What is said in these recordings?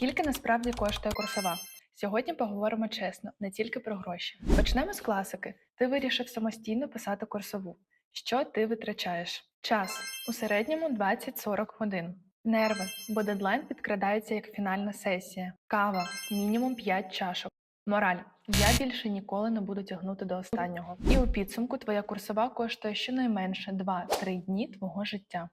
Скільки насправді коштує курсова? Сьогодні поговоримо чесно, не тільки про гроші. Почнемо з класики. Ти вирішив самостійно писати курсову. Що ти витрачаєш? Час у середньому 20-40 годин. Нерви, бо дедлайн підкрадається як фінальна сесія. Кава мінімум 5 чашок. Мораль. Я більше ніколи не буду тягнути до останнього. І у підсумку твоя курсова коштує щонайменше 2-3 дні твого життя.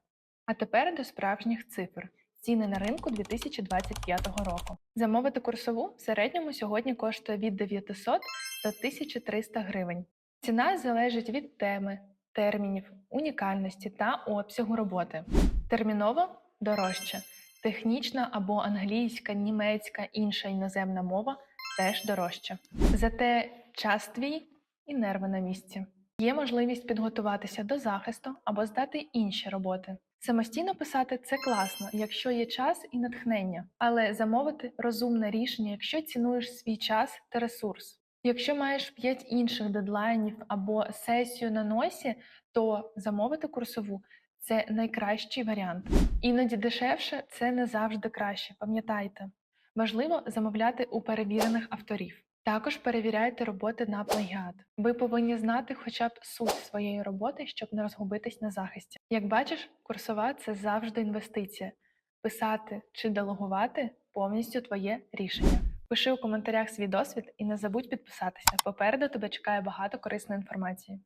А тепер до справжніх цифр. Ціни на ринку 2025 року. Замовити курсову в середньому сьогодні коштує від 900 до 1300 гривень. Ціна залежить від теми, термінів, унікальності та обсягу роботи. Терміново дорожче. Технічна або англійська, німецька, інша іноземна мова теж дорожче. Зате час твій і нерви на місці. Є можливість підготуватися до захисту або здати інші роботи. Самостійно писати це класно, якщо є час і натхнення, але замовити розумне рішення, якщо цінуєш свій час та ресурс. Якщо маєш 5 інших дедлайнів або сесію на носі, то замовити курсову це найкращий варіант. Іноді дешевше це не завжди краще, пам'ятайте. Важливо замовляти у перевірених авторів. Також перевіряйте роботи на плагіат. Ви повинні знати хоча б суть своєї роботи, щоб не розгубитись на захисті. Як бачиш, курсова це завжди інвестиція. Писати чи делегувати повністю твоє рішення. Пиши у коментарях свій досвід і не забудь підписатися. Попереду тебе чекає багато корисної інформації.